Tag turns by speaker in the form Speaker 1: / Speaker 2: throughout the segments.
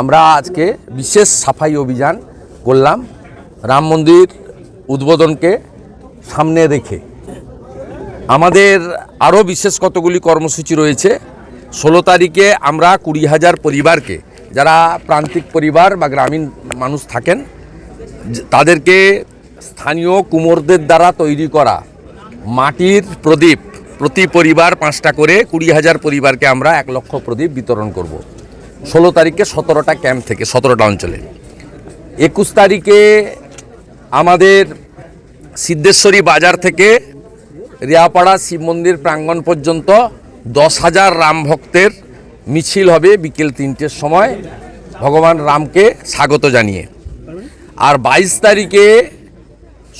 Speaker 1: আমরা আজকে বিশেষ সাফাই অভিযান করলাম। রাম মন্দির উদ্বোধনকে সামনে রেখে। আমাদের আরও বিশেষ কতগুলি কর্মসূচি রয়েছে। ষোলো তারিখে আমরা কুড়ি হাজার পরিবারকে, যারা প্রান্তিক পরিবার বা গ্রামীণ মানুষ থাকেন, তাদেরকে স্থানীয় কুমোরদের দ্বারা তৈরি করা মাটির প্রদীপ প্রতি পরিবার পাঁচটা করে কুড়ি হাজার পরিবারকে আমরা এক লক্ষ প্রদীপ বিতরণ করব। ষোলো তারিখে সতেরোটা ক্যাম্প থেকে, সতেরোটা অঞ্চলে। একুশ তারিখে আমাদের সিদ্ধেশ্বরী বাজার থেকে রিয়াপাড়া শিব মন্দির প্রাঙ্গণ পর্যন্ত দশ হাজার রাম ভক্তের মিছিল হবে বিকেল তিনটের সময়। ভগবান রামকে স্বাগত জানিয়ে। আর বাইশ তারিখে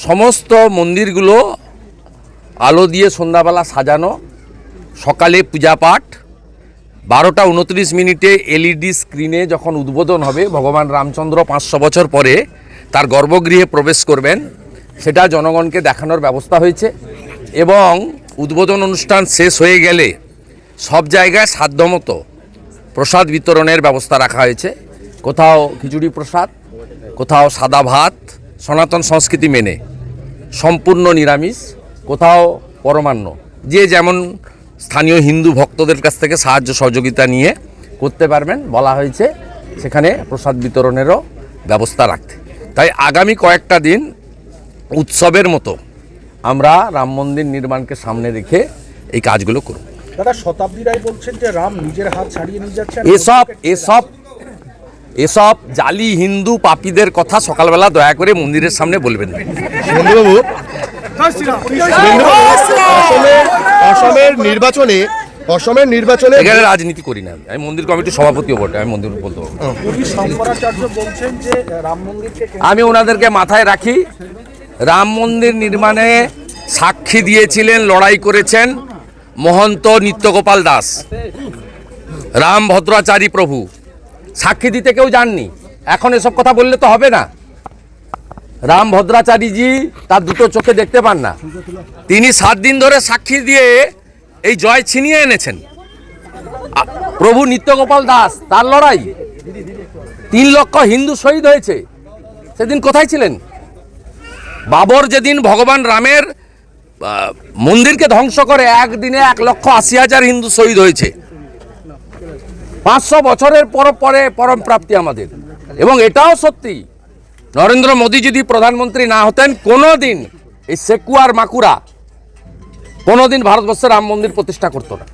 Speaker 1: সমস্ত মন্দিরগুলো আলো দিয়ে সন্ধ্যাবেলা সাজানো, সকালে পূজা পাঠ বারোটা উনত্রিশ মিনিটে এলইডি স্ক্রিনে যখন উদ্বোধন হবে, ভগবান রামচন্দ্র পাঁচশো বছর পরে তার গর্ভগৃহে প্রবেশ করবেন, সেটা জনগণকে দেখানোর ব্যবস্থা হয়েছে এবং উদ্বোধন অনুষ্ঠান শেষ হয়ে গেলে সব জায়গায় সাধ্যমতো প্রসাদ বিতরণের ব্যবস্থা রাখা হয়েছে। কোথাও খিচুড়ি প্রসাদ, কোথাও সাদা ভাত, সনাতন সংস্কৃতি মেনে সম্পূর্ণ নিরামিষ, কোথাও পরমান্ন। যে যেমন স্থানীয় হিন্দু ভক্তদের কাছ থেকে সাহায্য সহযোগিতা নিয়ে করতে পারবেন বলা হয়েছে। সেখানে প্রসাদ বিতরণেরও ব্যবস্থা রাখতে। তাই আগামী কয়েকটা দিন উৎসবের মতো আমরা রাম মন্দির নির্মাণকে সামনে রেখে এই কাজগুলো করব।
Speaker 2: দাদা শতাব্দী রায় বলছেন যে রাম নিজের হাত ছাড়িয়ে নিয়ে যাচ্ছেন।
Speaker 1: এসব এসব এসব জালি হিন্দু পাপীদের কথা সকালবেলা দয়া করে মন্দিরের সামনে বলবেন না।
Speaker 3: বন্ধুবাবু অসমের নির্বাচনে অসমের নির্বাচনে
Speaker 1: এখানে রাজনীতি করি না আমি। মন্দির কমিটির সভাপতিও বটে আমি মন্দির বলতে আমি ওনাদেরকে মাথায় রাখি রাম মন্দির নির্মাণে সাক্ষী দিয়েছিলেন লড়াই করেছেন মহন্ত নিত্যগোপাল দাস। রাম ভদ্রাচারী প্রভু। সাক্ষী দিতে কেউ যাননি। এখন এসব কথা বললে তো হবে না। রাম ভদ্রাচারীজি তার দুটো চোখে দেখতে পান না। তিনি সাত দিন ধরে সাক্ষী দিয়ে এই জয় ছিনিয়ে এনেছেন। প্রভু নিত্যগোপাল দাস, তার লড়াই। তিন লক্ষ হিন্দু শহীদ হয়েছে। সেদিন কোথায় ছিলেন? বাবর যেদিন ভগবান রামের মন্দিরকে ধ্বংস করে, একদিনে এক লক্ষ আশি হাজার হিন্দু শহীদ হয়েছে। পাঁচশো বছরের পর পরে পরম প্রাপ্তি আমাদের। এবং এটাও সত্যি নরেন্দ্র মোদী যদি প্রধানমন্ত্রী না হতেন কোনো দিন এই সেকুয়ার মাকুরা কোনোদিন ভারতবর্ষে রাম মন্দির প্রতিষ্ঠা করতো না।